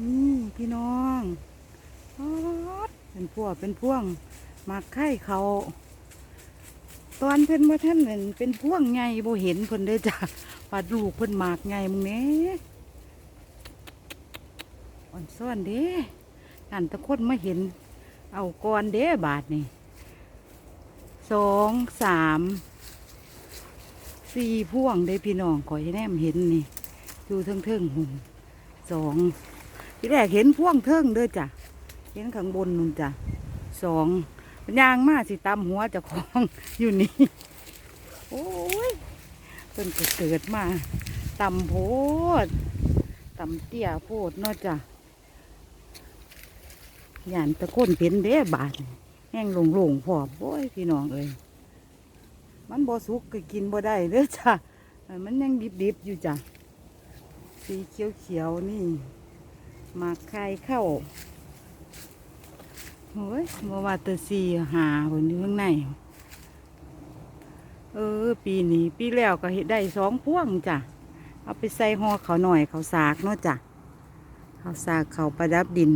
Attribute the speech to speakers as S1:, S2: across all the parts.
S1: นี่พี่น้องอเป็นพวกเป็นพ่วงมาไข่เขา ตอนเพิ่นบ่ท่านนั่นเป็นพ่วงไงโบเห็นเพิ่นเด้จ้ะปาดลูกเพิ่นหมากไงมึงแหน่อ่อนซ่อนเด้อันตะคนมาเห็น เอาก่อนเด้บาทนี่สองสามสี่พ่วงเด้พี่น้องขอยแนมเห็นนี่ อยู่เทิงๆหุ่นสอง ที่แรกเห็นพ่วงเทิงเด้อจ้ะเห็นข้างบนนู่นจ้ะสองเป็นยางมาสิตำหัวจะคล้าของอยู่นี่โอ้ยเพิ่นเกิดมาตำโพดตำเตี้ยโพดเนาะจ้ะยานตะก้นเป็นเด้บาดนี่แห้งหลงพอบโอ้ยพี่น้องเอ้ยมันบ่สุกก็กินบ่ได้เด้อจ้ะมันยังดิบๆอยู่จ้ะสีเขียวๆนี่ มากไข่เข้าโอ้ยเมื่อว่าตะสีหาบนอยู่ข้างใน เออ ปีนี้ปีแล้วก็เห็ดได้สองพวงจ้ะ เอาไปใส่ห่อเขาหน่อยเขาสากเนาะจ้ะเขาสากเขาประดับดิน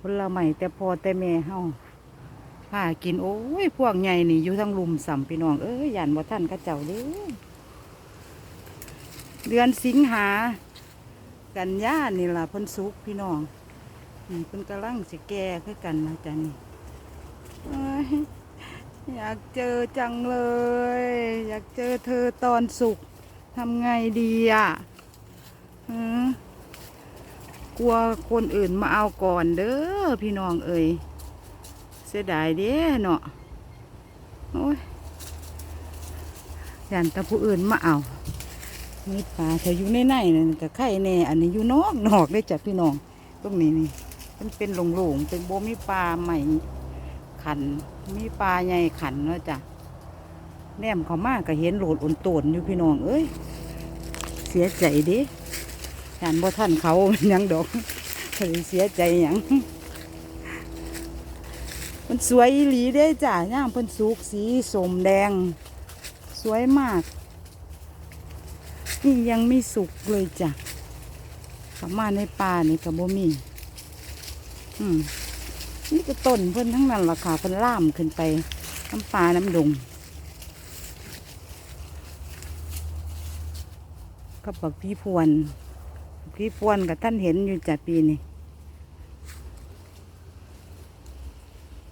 S1: ผลไม้แต่พอแต่แม่เฮาพากินโอ้ย พวกใหญ่นี่อยู่ทั้งลุมสัมพี่น้อง เอ้ยยันบ่ท่านกระเจ้าเด้เดือนสิงหา กันยานี่ล่ะเพิ่นสุกพี่น้องนี่เพิ่นกำลังสิแก่คือกันนะจ๊ะนี่อยากเจอจังเลย อยากเจอเธอตอนสุกทำไงดีอะหือกลัวคนอื่นมาเอาก่อนเด้อพี่น้องเอ่ยเสียดายเด้เนาะโอ้ยยันแตะผู้อื่นมาเอา มีปลาเธออยู่ในในนั่นก็ไข่แน่อันนี้อยู่นอกนอกได้จ้ะพี่น้องตรงนี้นี่มันเป็นหลงๆเป็นโบมีปลาใหม่ขันมีปลาใหญ่ขันเนาะจ้ะแนมเขามากก็เห็นโหลดอุ่นโตนอยู่พี่น้องเอ้ยเสียใจดิยานบ่ท่านเขายังดอกเลยเสียใจยังมันสวยหลีเด้จ้ะย่างเพิ่นสุกสีสมแดง สวยมาก นี่ยังไม่สุกเลยจ้ะเขามาในป่านี่กับบมีอืมนี่ก็ต้นเพิ่นทั้งนั้นล่ะค่ะเพิ่นล่ามขึ้นไปน้ำปลาน้ำดงกับอกพี่พวนพี่พวนกับท่านเห็นอยู่จ้ะปีนี้